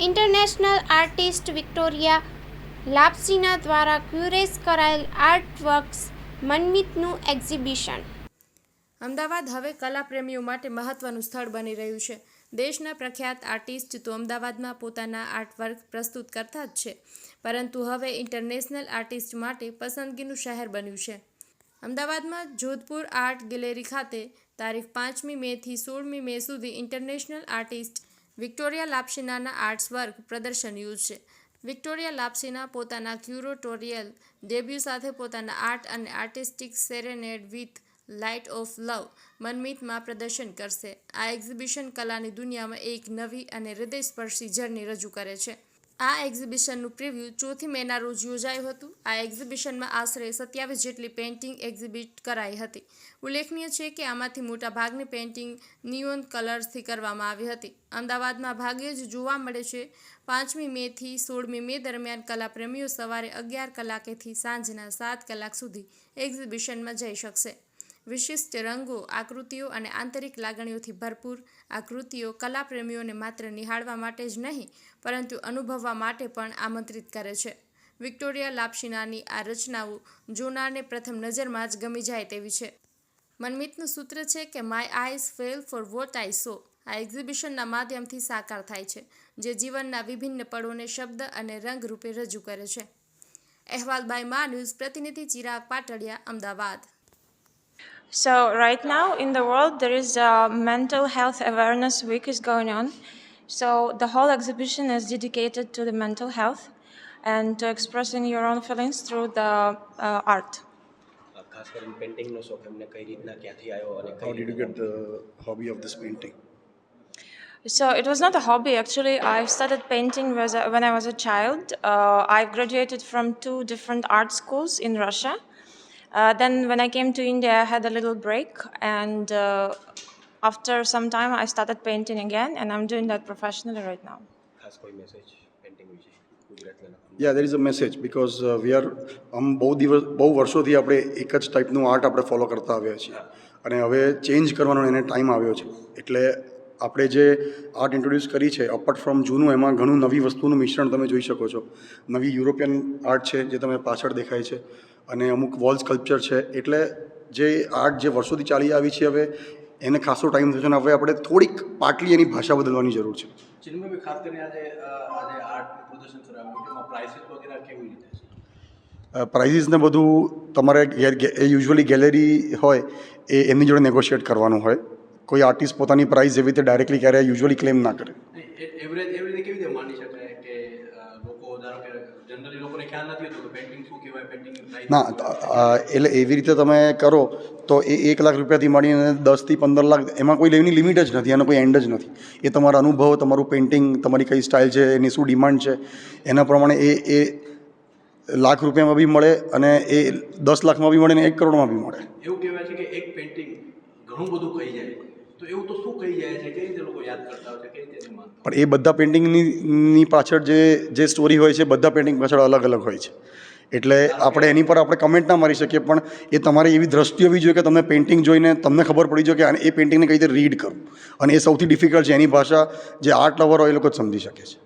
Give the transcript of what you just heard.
International artist Victoria લાપસીના દ્વારા ક્યુરેસ કરાયેલ આર્ટવર્ક્સ મનમિતનું exhibition. Ahmedabad હવે કલાપ્રેમીઓ માટે મહત્વનું સ્થળ બની રહ્યું છે. દેશના પ્રખ્યાત આર્ટિસ્ટ તો અમદાવાદમાં પોતાના આર્ટવર્ક પ્રસ્તુત કરતા જ છે. પરંતુ હવે ઇન્ટરનેશનલ આર્ટિસ્ટ માટે પસંદગીનું શહેર બન્યું છે. અમદાવાદમાં જોધપુર આર્ટ ગેલેરી ખાતે તારીખ પાંચમી મેથી સોળમી મે સુધી ઇન્ટરનેશનલ આર્ટિસ્ટ વિક્ટોરિયા લાપસીનાના આર્ટ્સ વર્ક પ્રદર્શન યોજશે. વિક્ટોરિયા લાપસીના પોતાના ક્યુરોટોરિયલ ડેબ્યુ સાથે પોતાના આર્ટ અને artistic serenade with light of love મનમીતમાં પ્રદર્શન કરશે. આ એક્ઝિબિશન કલાની દુનિયામાં એક નવી અને હૃદયસ્પર્શી જર્ની રજૂ કરે છે. આ એક્ઝિબિશનનું પ્રિવ્યૂ ચોથી મેના રોજ યોજાયું હતું. આ એક્ઝિબિશનમાં આશરે સત્યાવીસ જેટલી પેઇન્ટિંગ એક્ઝિબિટ કરાઈ હતી. ઉલ્લેખનીય છે કે આમાંથી મોટા ભાગની પેઇન્ટિંગ નિયોન કલર્સથી કરવામાં આવી હતી. અમદાવાદમાં ભાગ્યે જ જોવા મળે છે, પાંચમી મેથી સોળમી મે દરમિયાન કલાપ્રેમીઓ સવારે અગિયાર કલાકેથી સાંજના સાત કલાક સુધી એક્ઝિબિશનમાં જઈ શકશે. વિશિષ્ટ રંગો, આકૃતિઓ અને આંતરિક લાગણીઓથી ભરપૂર. આ કૃતિઓ કલાપ્રેમીઓને માત્ર નિહાળવા માટે જ નહીં, પરંતુ અનુભવવા માટે પણ આમંત્રિત કરે છે. વિક્ટોરિયા લાપશીનાની આ રચનાઓ જોનારને પ્રથમ નજરમાં જ ગમી જાય તેવી છે. મનમિતનું સૂત્ર છે કે my eyes fell for what I saw આ એક્ઝિબિશનના માધ્યમથી સાકાર થાય છે, જે જીવનના વિભિન્ન પળોને શબ્દ અને રંગ રૂપે રજૂ કરે છે. અહેવાલ બાય મા ન્યૂઝ, પ્રતિનિધિ Chirag Patadiya, Ahmedabad. So right now in the world there is a mental health awareness week is going on. So the whole exhibition is dedicated to the mental health and to expressing your own feelings through the uh, art. અ, ખાસ કરીને પેઇન્ટિંગનો શોખ એમને કઈ રીતના ક્યાંથી આવ્યો અને How કઈ did you રીતના get the hobby of this painting? So it was not a hobby actually. I started painting was a, when I was a child. Uh, I graduated from two different art schools in Russia. Uh, then when I came to India, I had a little break, and uh, after some time, I started painting again, and I'm doing that professionally right now. ખાસ કોઈ message painting વિશે ગુજરાતના Yeah, there is a message because uh, we are આમ બહુ દિવસ બહુ વર્ષોથી આપણે એક જ ટાઈપનું આર્ટ આપણે ફોલો કરતા આવ્યા છીએ અને હવે ચેન્જ કરવાનો એને ટાઈમ આવ્યો છે એટલે આપણે જે આર્ટ ઇન્ટ્રોડ્યુસ કરી છે અપાર્ટ ફ્રોમ જૂનું એમાં ઘણું નવી વસ્તુનું મિશ્રણ તમે જોઈ શકો છો. નવી યુરોપિયન આર્ટ છે જે તમે પાછળ દેખાય છે. અને અમુક વોલ સ્કલ્પચર છે એટલે જે આર્ટ જે વર્ષોથી ચાલી આવી છે હવે એને ખાસો ટાઈમ થયો છે અને હવે આપણે થોડીક પાટલી એની ભાષા બદલવાની જરૂર છે. ચિન્મયભાઈ ખાસ કરીને આજે અ, આજે આર્ટનું પ્રદર્શન કરાવ્યું એમાં પ્રાઇસીસ વગેરે કેવી રીતે છે? પ્રાઇઝીસ ને બધું તમારે યુઝ્યુઅલી ગેલેરી હોય એ એમની જોડે નેગોશિએટ કરવાનું હોય. કોઈ આર્ટિસ્ટ પોતાની પ્રાઇઝ એવી રીતે ડાયરેક્ટલી ક્યારે યુઝ્યુઅલી ક્લેમ ના કરે. એવરેજ એવી રીતે કેવી રીતે માની શકાય કે લોકો જનરલી લોકોને ખ્યાલ નથી હોતો પેઇન્ટિંગ શું કહેવાય પેઇન્ટિંગની ના એટલે એવી રીતે તમે કરો તો એ એક લાખ રૂપિયાથી માંડીને દસથી પંદર લાખ એમાં કોઈ એની લિમિટ જ નથી એનો કોઈ એન્ડ જ નથી. એ તમારા અનુભવ તમારું પેઇન્ટિંગ તમારી કઈ સ્ટાઇલ છે એની શું ડિમાન્ડ છે એના પ્રમાણે એ એ લાખ રૂપિયામાં બી મળે અને એ દસ લાખમાં બી મળે ને એક કરોડમાં બી મળે. એવું કહેવાય છે કે એક પેઇન્ટિંગ ઘણું બધું કહી જાય. તો એવું તો શું કહી જાય છે? કઈ રીતે લોકો યાદ કરતા હોય છે? કઈ રીતે માનતા પણ એ બધા પેઇન્ટિંગની ની પાછળ જે જે સ્ટોરી હોય છે બધા પેઇન્ટિંગ પાછળ અલગ અલગ હોય છે. એટલે આપણે એની પર આપણે કમેન્ટ ના મારી શકીએ પણ એ તમારે એવી દ્રષ્ટિ હોવી જોઈએ કે તમને પેઇન્ટિંગ જોઈને તમને ખબર પડી જોઈએ કે એ પેઇન્ટિંગને કઈ રીતે રીડ કરવું અને એ સૌથી ડિફિકલ્ટ છે એની ભાષા જે આર્ટ લવર હોય એ લોકો જ સમજી શકે છે.